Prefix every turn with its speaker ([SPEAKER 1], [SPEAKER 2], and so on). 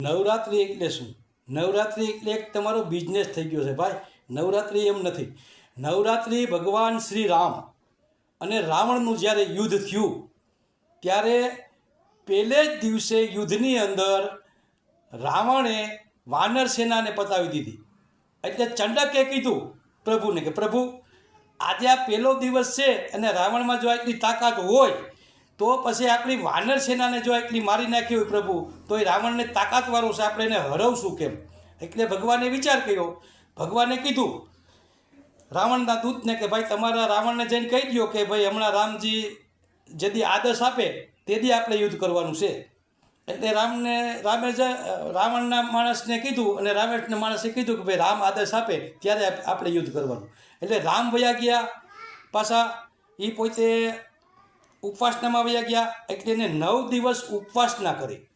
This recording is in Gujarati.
[SPEAKER 1] નવરાત્રિ એટલે શું? નવરાત્રિ એટલે એક તમારો બિઝનેસ થઈ ગયો છે ભાઈ. નવરાત્રિ એમ નથી. નવરાત્રિ ભગવાન શ્રી રામ અને રાવણનું જ્યારે યુદ્ધ થયું, ત્યારે પહેલે જ દિવસે યુદ્ધની અંદર રાવણે વાનર સેનાને પતાવી દીધી. એટલે ચંડકે કીધું પ્રભુને કે પ્રભુ, આજે આ પહેલો દિવસ છે અને રાવણમાં જો આટલી તાકાત હોય તો પછી આપણી વાનર સેનાને જો એટલી મારી નાખી હોય પ્રભુ તો એ રાવણને તાકાતવાળો છે, આપણે એને હરવશું કેમ? એટલે ભગવાને વિચાર કર્યો. ભગવાને કીધું, રાવણના દૂતને કે ભાઈ તમારા રાવણને જઈને કહી દો કે ભાઈ હમણાં રામજી જેથી આદેશ આપે તેથી આપણે યુદ્ધ કરવાનું છે. એટલે રામને રામે જ રાવણના માણસને કીધું અને રાવણના માણસે કીધું કે ભાઈ રામ આદેશ આપે, ત્યારે આપણે યુદ્ધ કરવાનું. એટલે રામ વયા ગયા પાછા એ પોતે ઉપાસનામાં વયા ગયા એટલે એને નવ દિવસ ઉપવાસના કરી.